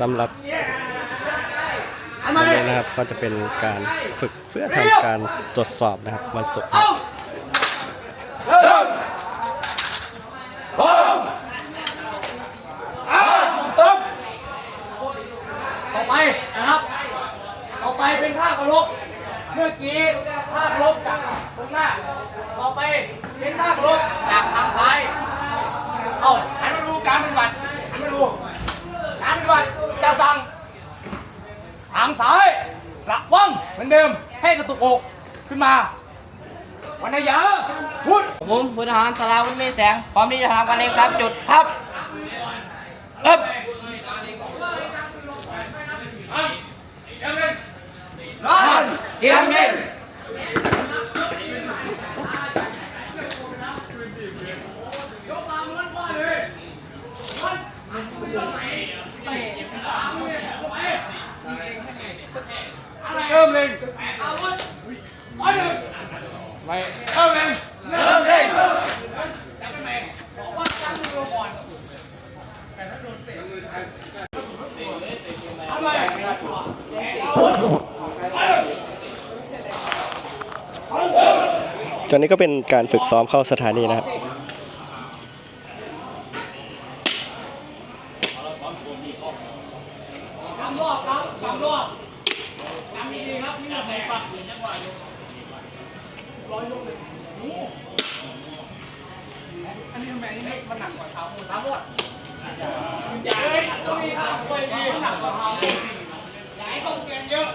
สำหรับวันนี้นะครับก็จะเป็นการฝึกเพื่อทำการตรวจสอบนะครับวันศุกร์ครับต่อไปนะครับต่อไปเป็นท่าเคารพเมื่อกี้ท่าเคารพจากตรงหน้าต่อไปเป็นท่าเคารพจากทางซ้าย เอาหันมาดูการปฏิบัติหันมาดูการปฏิบัติจะสั่งทางซ้ายระวังเหมือนเดิมให้กระตุกอกขึ้นมา วันนายาพุทธผมพลทหารสราวุฒิเมฆแสง พร้อมที่จะทำการเล็งสามจุดครับเริ่มร้านเตรียมเล่น อาวุธไปเลยไม่เริ่มเล่นเริ่มเล่นทำไมตอนนี้ก็เป็นการฝึกซ้อมเข้าสถานีนะครับ ทำรอบครับทำรอบทำดีๆครับนี่แหละปักอยู่จังหวะอยู่ร้อยยกเลยโอ้อันนี้ทำไมันหนักกว่าเท้าเท้าหมดอย่าเลยต้องมีท่าไปดีหนักกว่าเท้าอย่าให้ต้องเกินเยอะ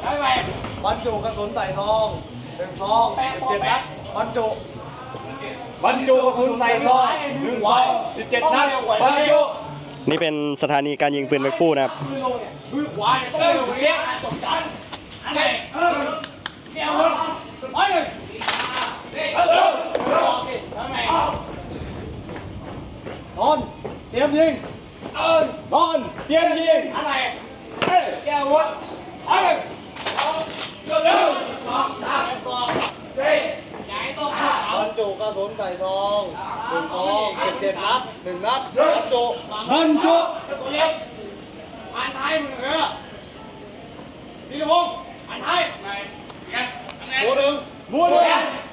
ใช่ไหมบรรจุกระสุนใส่ซองหนึ่งซองเจ็ดนัดบรรจุบรรจุกระสุนใส่ซองหนึ่งซองสิบเจ็ดนัดบรรจุนี่เป็นสถานีการยิงปืนเป็นคู่นะครับมือขวาเนี่ย ตองเร็วเจ๊ตกจันอันไหนเออเดี๋ยวไปเลยเออเออทำไงนอนเตรียมยิงเออนอนเตรียมยิงอันไหนเฮ้ยแก้ววัดไปเลยเร็วเร็วสองสามสองสี่ใหญ่ต้องผ่าบรรจุกระสุนใส่ซองหนึ่งซองสิบเจ็ดนัดหนึ่งนัดบรรจุบรรจุตัวเล็กอันไทยมึงเออพี่วงอันไทยไงยังไง หัวหนึ่งบัวด้วย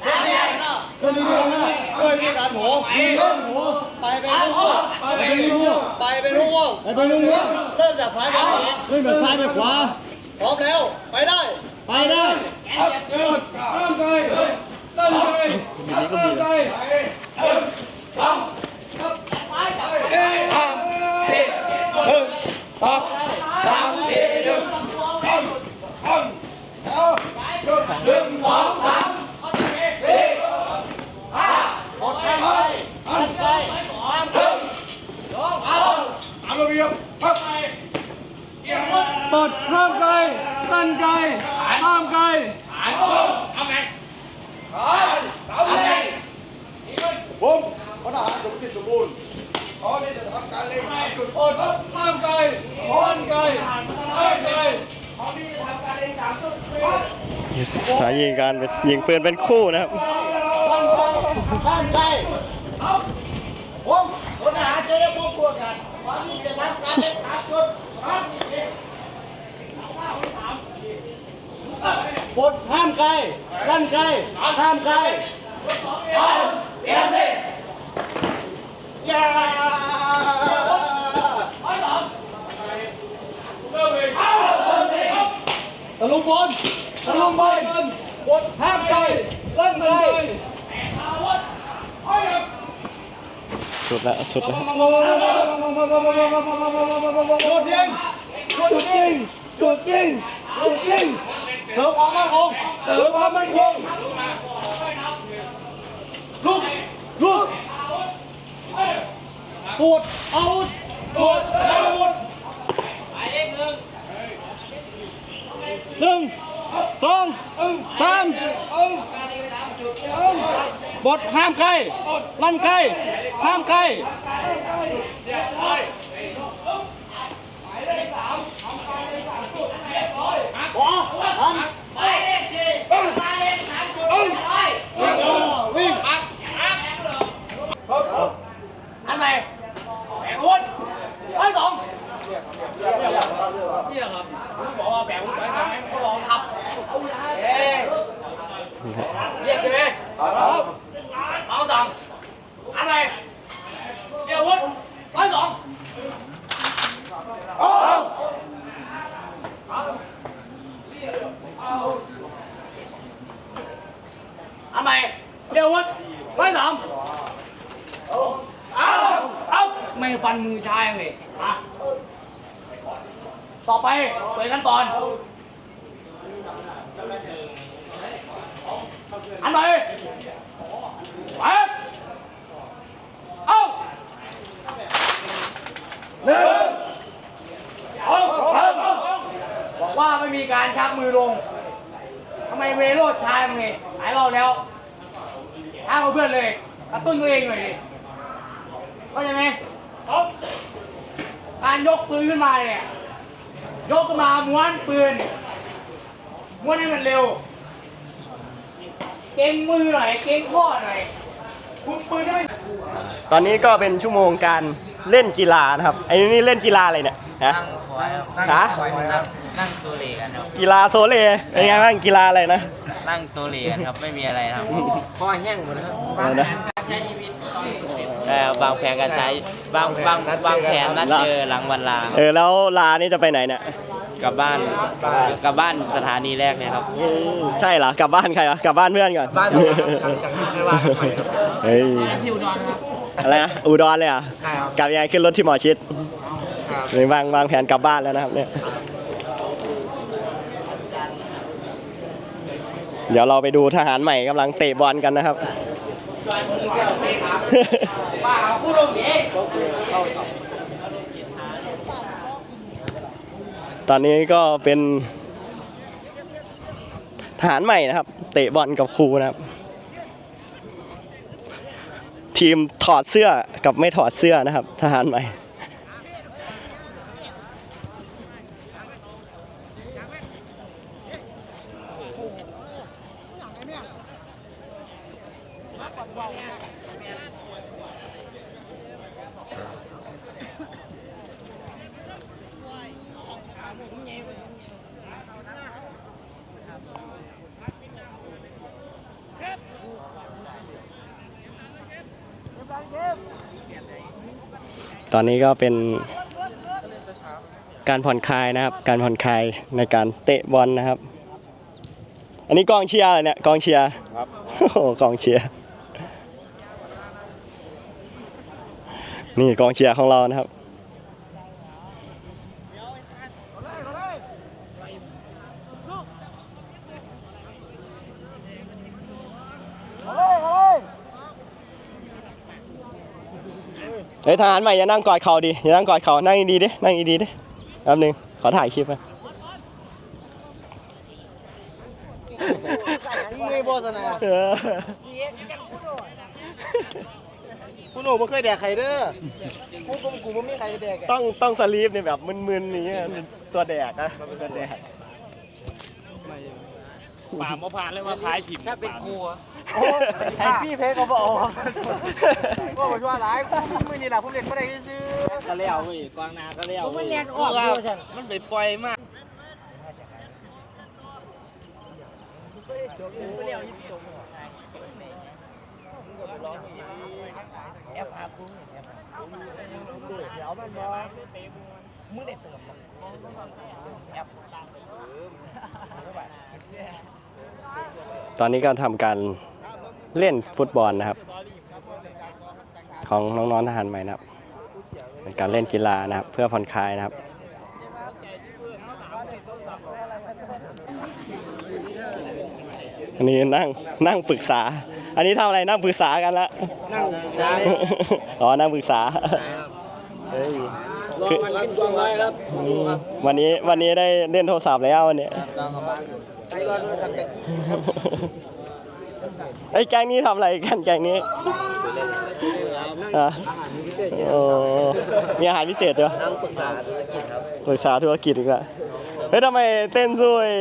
เดี๋ยวเดี๋ยวเดี๋ยวคนนี้ด้วยนะเอ้ยมีการหัวเล่นหัวไปเป็นลูกไปเป็นลูกไปเป็นลูกไปเป็นลูกหัวเริ่มจากซ้ายไปขวาเล่นแบบซ้ายไปขวาพร้อมแล้วไปได้ ไปได้เดินตั้งใจตั้งใจตั้งใจ ปดห้ามไกลตั้งใจห้ามไกลผมพลทหารสมจิตสมบูรณ์ขอที่จะทำการเล็งจุดโอนห้ามไกลห้ามไกลห้ามไกลส ถานีการยิงปืนเป็นคู่นะครับห้ามไกลผมพลทหาเจ๊พวกพวกกันขอที่จะทำการตามจุดครับบทห้ามไกลกั้นไกลห้ามไกลเตรียมดิอย่าตะลุมบอล ตะลุมบอลบทห้ามไกลกั้นไกลสุดละสุดละจุดยิงจุดยิงจุดยิงจุดยิงเสริมความมั่นคงเสริมความมั่นคงลุกลุกตรวจอาวุธตรวจอาวุธหมายเลขหนึ่งหนึ่ง สองสามบทห้ามใกล้ลั่นใกล้ห้ามใกล้ขวาห้าม หมายเลขสี่หมายเลขสามจุด เรียกใช่ไหมครับเอาสั่งอันไหนเรียกอาวุธร้อยสองอันไหนเรียกอาวุธร้อยสามเอาเอาไม่ฟันมือชายเลยอะต่อไป เปิดขั้นตอน อันไหนไปเอาหนึ่งเอาบอกว่าไม่มีการชักมือลงทำไมเวโรดชายมึงนี่หลายรอบแล้วท้าเพื่อนเลยกระตุ้นตัวเองหน่อยดิเข้าใจไหมครับการยกปืนขึ้นมาเนี่ย ยกขึ้นมาม้วนปืนม้วนให้มันเร็ว เก่งมือหน่อย เก่งข้อหน่อยคุณปืนได้ไหมตอนนี้ก็เป็นชั่วโมงการเล่นกีฬานะครับไอ้นี่เล่นกีฬาอะไรเนี่ยฮะนั่งฝอยครับฮะนั่งนั่งโซเลกันครับ กีฬาโซเลเป็นไงบ้างกีฬาอะไรนะ นั่งโซเลกันครับ ไม่มีอะไรครับอะไรนะเออ บางแผนการใช้บางบางบางแผนนัดเจอหลังวันลาครับเออแล้วลานี่จะไปไหนเนี่ยกลับบ้านกลับบ้านสถานีแรกเนี่ยครับใช่เหรอกลับบ้านใครวะกลับบ้านเพื่อนก่อนบ้านจากนี้ไม่ว่ากันไปเฮ้ยที่อุดรครับอะไรนะอุดรเลยเหรอะใช่ครับกลับยังไงขึ้นรถที่หมอชิดหรือวางวางแผนกลับบ้านแล้วนะครับเนี่ยเดี๋ยวเราไปดูทหารใหม่กำลังเตะบอลกันนะครับ ตอนนี้ก็เป็นทหารใหม่นะครับ เตะบอลกับครูนะครับ ทีมถอดเสื้อกับไม่ถอดเสื้อนะครับ ทหารใหม่ ตอนนี้ก็เป็นการผ่อนคลายนะครับ การผ่อนคลายในการเตะบอลนะครับ อันนี้กองเชียร์อะไรเนี่ยกองเชียร์ครับโอ้โหกองเชียร์นี่กองเชียร์ของเรานะครับ เฮ้ยทหารใหม่อย่านั่งกอดเข่าดิอย่านั่งกอดเข่านั่งดีๆดินั่งดีๆดิแป๊บนึงขอถ่ายคลิปไปไม่โฆษณาเออคุณโอ้บ่เคยแดกไข่เด้อกูกูกูบ่มีใครแดกต้องต้องสลีปเนี่ยแบบมึนๆอย่างเงี้ยตัวแดกนะตัวแดก ป่ามาพานเลยว่าขายผิดถ้าเป็นครัวไอ้พี่เพชรก็บอกว่าบ่ว่าหลายกูมือนี่ล่ะผมเล่นบ่ได้ซื่อก็เลี้ยวเว้ยกวางนาก็เลี้ยวเว้ยออกอยู่ฉัน มันไปปล่อยมากตอนนี้ก็ทำการเล่นฟุตบอลนะครับ ของน้องๆทหารใหม่นะครับเป็นการเล่นกีฬานะครับ เพื่อผ่อนคลายนะครับ อันนี้นั่งนั่งปรึกษา อันนี้ทำอะไรนั่งปรึกษากันละ นั่งซ้ายอ๋อนั่งปรึกษาเฮ้ย รอมันขึ้นกวางร้อยครับวันนี้วันนี้ได้เล่นโทรศัพท์แล้ววันนี้ต้องกลับบ้านใช้รอโทรศัพท์จากไอ้ยแก๊งนี้ทำอะไรกันแก๊งนี้อะโอ้มีอาหารพิเศษด้วยนั่งปรึกษาธุรกิจครับปรึกษาธุรกิจอีกแล้วเฮ้ยทำไมเต้นสู้ไอ้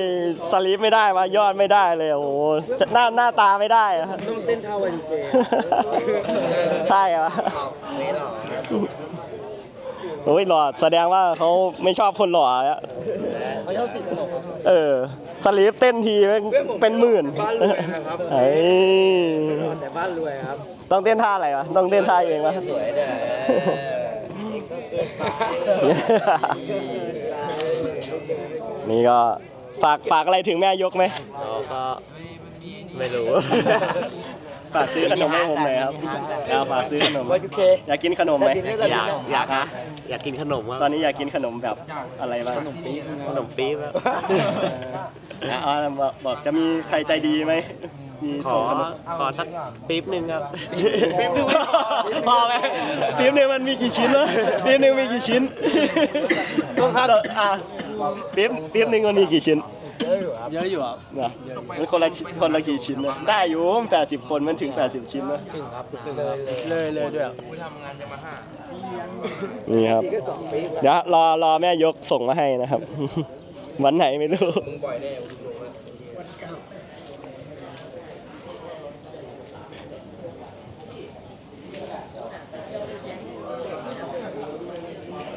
สลีปไม่ได้วะยอดไม่ได้เลยโอ้โหจะหน้าหน้าตาไม่ได้อะต้องเต้นเท่าวันเจใช่เหรอไม่หรอ โอ้ยหล่อแสดงว่าเขาไม่ชอบคนหล่ออะเขาชอบติดตลกครับเออสลีฟเต้นทีแม่งเป็นหมื่นบ้านรวยนะครับเอ้ยแต่บ้านรวยครับ ต้องเต้นท่าอะไรวะต้องเต้นท่าเองวะสวยเด้อนี่ก็ฝากฝากอะไรถึงแม่ยกไหมก็ไม่รู้ ฝากซื้อขนมให้ผมหน่อยครับเอาฝากซื้อขนมว่ายูเคอยากกินขนมไหม อยากอยากฮะอยากกินขนมตอนนี้อยากกินขนมแบบอะไรบ้าง ขนมปี๊บขนมปี๊บอะเอาบอกบอกจะมีใครใจดีไหม มีขอส่งขนม ขอสักปี๊บหนึ่งครับพอไหมปี๊บหนึงมันมีกี่ชิ้นวะปี๊บหนึงมีกี่ชิ้นต้องค่าอะปี๊บปี๊บหนึงมันมีกี่ชิ้น เยอะอยู่ครับนะมันคนละชิ้นคนละกี่ชิ้นนะได้อยู่แปดสิบคนมันถึง80ชิ้นนะถึงครับเลยเลยด้วยนี่ครับ เดี๋ยวรอรอแม่ยกส่งมาให้นะครับ วันไหนไม่รู้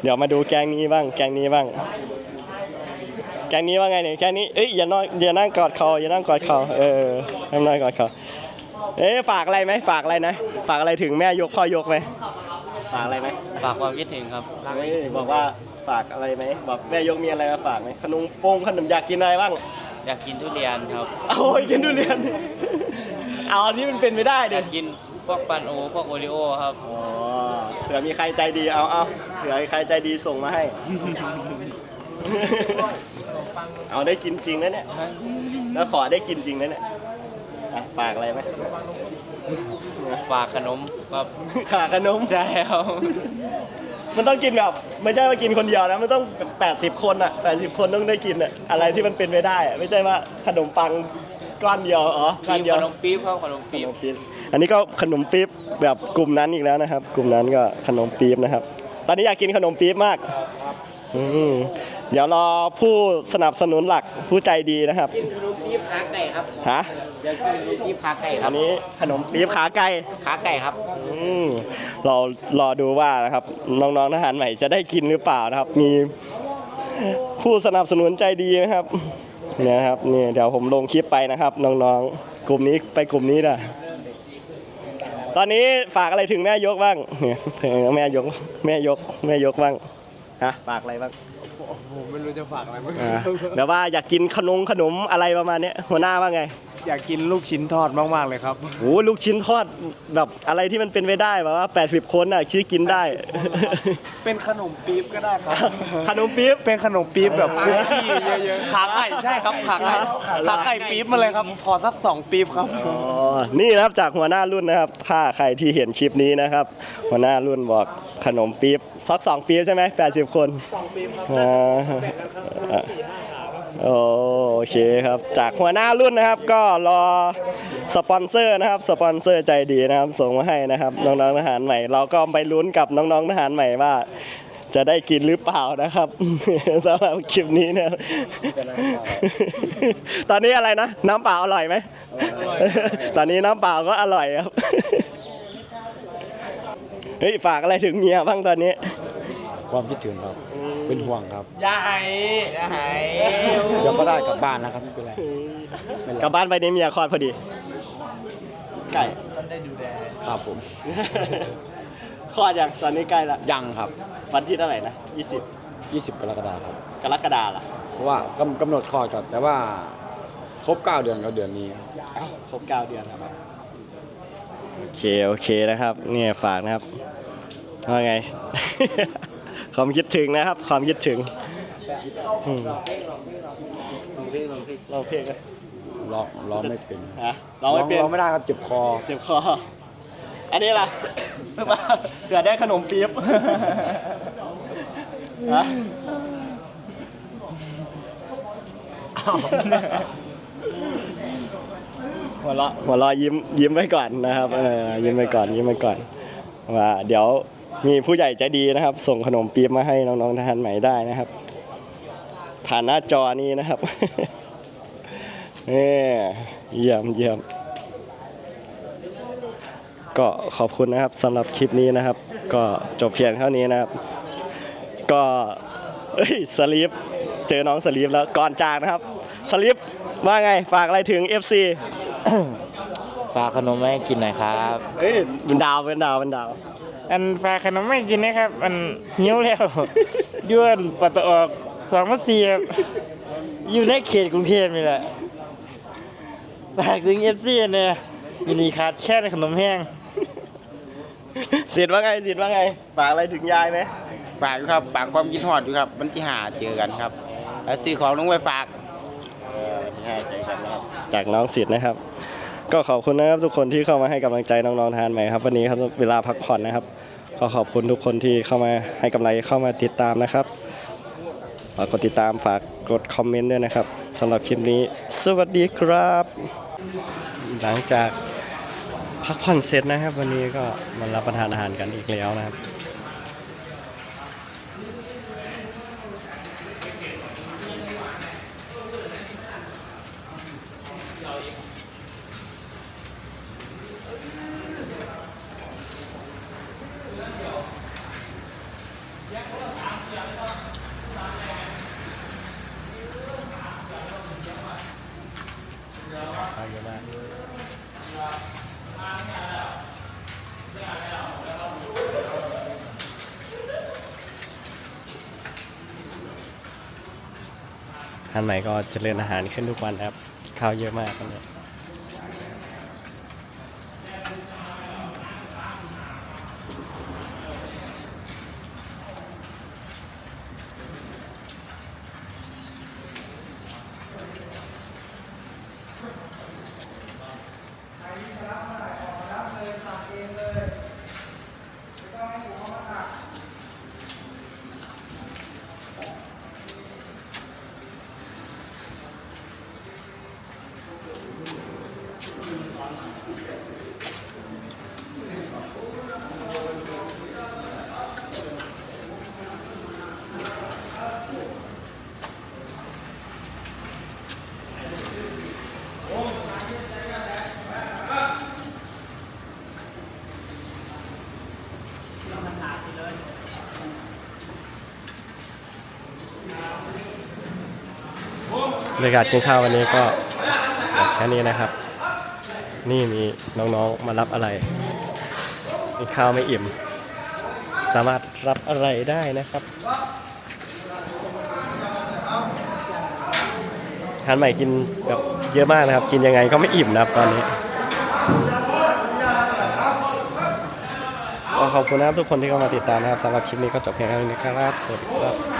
เดี๋ยวมาดูแกงนี้บ้าง แกงนี้บ้าง แกงนี้ว่าไงเนี่ยแกงนี้เอ้ยอย่านอนอย่านั่งกอดคออย่านั่งกอดคอเออทำนอนกอดคอเอ๊ะฝากอะไรไหมฝากอะไรนะ ฝากอะไรถึงแม่ยกพ่อยกไหมฝากอะไรไหมฝากความคิดถึงครับเฮ้ยบอกว่าฝากอะไรไหมบอกแม่ยกมีอะไรมาฝากไหมขนมโป้งขนมอยากกินอะไรบ้างอยากกินทุเรียนครับโอ้ยกินทุเรียน เอาอันนี้มันเป็นไม่ได้อดิยากกินพวกปันโอพวกโอริโอครับอ๋อเผื่อมีใครใจดีเอาเอาเผื่อมีใครใจดีส่งมาให้ เอาได้กินจริงนะเนี่ยแล้วขอได้กินจริงนะเนี่ยอะฝากอะไรไหมฝากขนมครับขาขนมใช่ครับ มันต้องกินแบบไม่ใช่ว่ากินคนเดียวนะมันต้อง80 คนอะ80 คนต้องได้กินอะอะไรที่มันเป็นไม่ได้อะไม่ใช่ว่าขนมปังก้อนเดียวอ๋อก้อนเดียวขนมปี๊บครับขนมขปี๊นบมปี๊บอันนี้ก็ขนมปี๊บแบบกลุ่มนั้นอีกแล้วนะครับ กลุ่มนั้นก็ขนมปี๊บนะครับ ตอนนี้อยากกินขนมปี๊บมากอืม เดี๋ยวรอผู้สนับสนุนหลักผู้ใจดีนะครับ กินขนมปี๊บขาไก่ครับฮะอยากกินขนมปี๊บขาไก่คอัรับนนี้ขนมปี๊บขาไก่ขาไก่ครับ อืมเรารอดูว่านะครับน้องๆทหารใหม่จะได้กินหรือเปล่านะครับ มีผู้สนับสนุนใจดีนะครับเนี่ยนะครับนี่เดี๋ยวผมลงคลิปไปนะครับ น้องๆ กลุ่มนี้ไปกลุ่มนี้นะตอนนี้ฝากอะไรถึงแม่ยกบ้างเนี่ยแม่ยกแม่ยกแม่ยกบ้างฮะฝากอะไรบ้าง ผมไม่รู้จะฝากอะไรมั้งอ่าเดี๋ยวว่าอยากกินขนมขนมอะไรประมาณเนี้ยหัวหน้าว่าไงอยากกินลูกชิ้นทอดมากๆเลยครับโอ้ลูกชิ้นทอดแบบอะไรที่มันเป็นไปได้แบบว่า 80 คนอะชี้กินได้ เป็นขนมปี๊บก็ได้ครับ ขนมปี๊บ เป็นขนมปี๊บแบบคุกกี้เยอะๆขาไก่ใช่ครับขาไก่ขาไก่ปี๊บมาเลยครับขอสักสองปี๊บครับ อ๋อนี่นะครับจากหัวหน้ารุ่นนะครับ ถ้าใครที่เห็นคลิปนี้นะครับ หัวหน้ารุ่นบอก ขนมปี๊บซักสองปี๊บใช่ไหม80คนสองปี๊บครับโอเคครับ จากหัวหน้ารุ่นนะครับก็รอสปอนเซอร์นะครับ สปอนเซอร์ใจดีนะครับ ส่งมาให้นะครับ น้องๆทหารใหม่ เราก็ไปลุ้นกับน้องๆทหารใหม่ว่า จะได้กินหรือเปล่านะครับ สำหรับคลิปนี้นะครับตอนนี้อะไรนะ น้ำเปล่าอร่อยไหมตอนนี้น้ำเปล่าก็อร่อยครับ เฮ้ยฝากอะไรถึงเมียบ้างตอนนี้ความคิดถึงครับ เป็นห่วงครับอย่าหายอย่าหายเดี๋ยวก็ได้กลับบ้านแล้วครับไม่เป็นไรกลับบ้านไปในเมียคลอดพอดีไก่ครับผมคลอดยังตอนนี้ใกล้ละยังครับ วันที่เท่าไหร่นะ20 20 กรกฎาคมครับกรกฎาล่ะเพราะว่ากำกำหนดคลอดครับ แต่ว่าครบ 9 เดือนก็เดือนนี้ครับ เอ้าครบเก้าเดือนแล้วครับ โอเค โอเคนะครับ เนี่ยฝากนะครับว่าไง ความคิดถึงนะครับ ความคิดถึงอืมลองเพลงไหมร้องร้องไม่เป็นฮะลองไม่เป็นร้องไม่ได้ครับเจ็บคอ เจ็บคอ อันนี้ล่ะเผื่อได้ขนมปี๊บฮะอ้าว หัวเราะหัวเราะยิ้มยิ้มไว้ก่อนนะครับเออยิ้มไว้ก่อนยิ้มไว้ก่อนว่าเดี๋ยวมีผู้ใหญ่ใจดีนะครับ ส่งขนมปี๊บมาให้น้องๆทหารใหม่ได้นะครับ ผ่านหน้าจอนี้นะครับเนี่ยเยี่ยมเยี่ยมก็ขอบคุณนะครับสำหรับคลิปนี้นะครับ ก็จบเพียงเท่านี้นะครับ ก็เอ้ยสลีปเจอน้องสลีปแล้วก่อนจากนะครับสลีปว่าไงฝากอะไรถึง FC ฝากขนมให้กินหน่อยครับเอ้ยเป็นดาวเป็นดาวเป็นดาว อันฝากขนมไม่กินนะครับ อันหิวแล้วย้วนปัตตะออกสองมาสี่ครับอยู่ในเขตกรุงเทพนี่แหละฝากถึงเอฟซีเนี่ยยินดีขาดแค่ในขนมแห้งสิทธิ์ว่าไงสิทธิ์ว่าไงฝากอะไรถึงยายไหมฝากอยู่ครับฝากความคิดฮอดอยู่ครับวันที่หาเจอกันครับแล้วซื้อของลงไปฝากเออวันที่ห้าเจอกันนะครับ จากน้องสิทธิ์นะครับ ก็ขอบคุณนะครับทุกคนที่เข้ามาให้กำลังใจน้องๆทานใหม่ครับ วันนี้ครับเวลาพักผ่อนนะครับ ก็ขอบคุณทุกคนที่เข้ามาให้กำลังเข้ามาติดตามนะครับฝากกดติดตามฝากกดคอมเมนต์ด้วยนะครับสำหรับคลิปนี้ สวัสดีครับ หลังจากพักผ่อนเสร็จนะครับ วันนี้ก็มารับประทานอาหารกันอีกแล้วนะครับ เยอะมากท่านใหม่ก็เจริญอาหารขึ้นทุกวันครับ ข้าวเยอะมากตอน บรรยากาศกินข้าววันนี้ก็แค่นี้นะครับ นี่มีน้องๆมารับอะไรกินข้าวไม่อิ่ม สามารถรับอะไรได้นะครับทานใหม่กินแบบเยอะมากนะครับ กินยังไงก็ไม่อิ่มนะครับตอนนี้ก็ขอบคุณนะครับทุกคนที่เข้ามาติดตามนะครับสำหรับคลิปนี้ก็จบเพียงเท่านี้ครับ สวัสดีครับ